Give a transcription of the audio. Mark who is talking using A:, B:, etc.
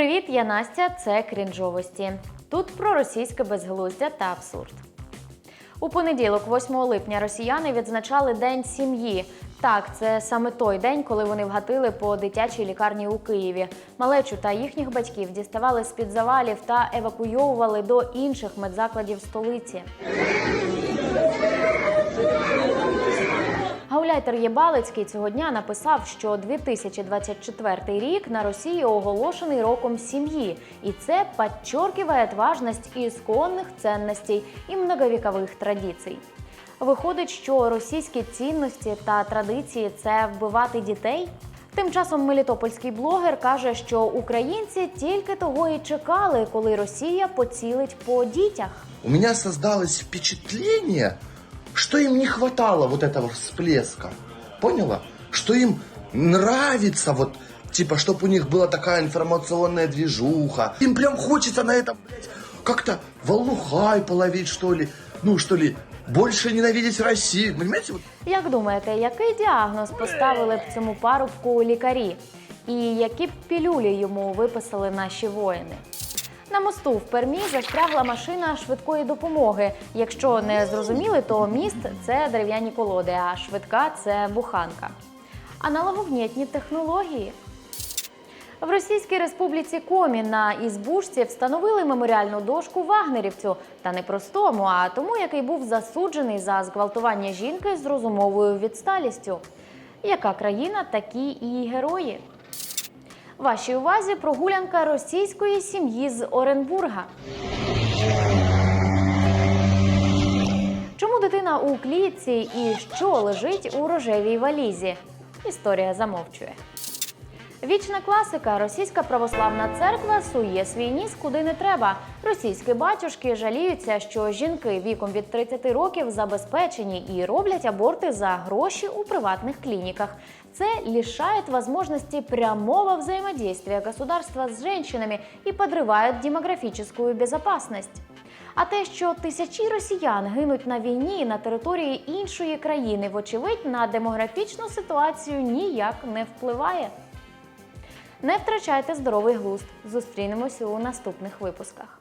A: Привіт, я Настя. Це крінжовості. Тут про російське безглуздя та абсурд. У понеділок, 8 липня, росіяни відзначали День сім'ї. Так, це саме той день, коли вони вгатили по дитячій лікарні у Києві. Малечу та їхніх батьків діставали з-під завалів та евакуйовували до інших медзакладів столиці. Гауляйтер Єбалицький цього дня написав, що 2024 рік на Росії оголошений роком сім'ї, і це підчоркиває важність ісконних цінностей і многовікових традицій. Виходить, що російські цінності та традиції це вбивати дітей. Тим часом мелітопольський блогер каже, що українці тільки того і чекали, коли Росія поцілить по дітях.
B: У меня создалось впечатление, что им не хватало вот этого всплеска. Поняла? Что им нравится вот, типа, чтобы у них была такая информационная движуха. Им прям хочется на этом, блядь, как-то волну хайпа ловить, что ли. Ну, что ли, больше ненавидеть Россию. Понимаете? Вот
A: Як думаєте, який діагноз поставили б цьому парубку лікарі? І які б пілюлі йому виписали наші воїни? На мосту в Пермі застрягла машина швидкої допомоги. Якщо не зрозуміли, то міст це дерев'яні колоди, а швидка це буханка. Аналогогнітні технології. В Російській республіці Комі на Ізбушці встановили меморіальну дошку вагнерівцю, та не простому, а тому, який був засуджений за зґвалтування жінки з розумовою відсталістю. Яка країна, такі і герої? Вашій увазі прогулянка російської сім'ї з Оренбурга. Чому дитина у клітці і що лежить у рожевій валізі? Історія замовчує. Вічна класика. Російська православна церква сує свій ніс куди не треба. Російські батюшки жаліються, що жінки віком від 30 років забезпечені і роблять аборти за гроші у приватних клініках. Це лишает возможности прямого взаимодействия государства с женщинами и подрывает демографическую безопасность. А те, що тисячі росіян гинуть на війні на території іншої країни, вочевидь, на демографічну ситуацію ніяк не впливає. Не втрачайте здоровий глузд. Зустрінемося у наступних випусках.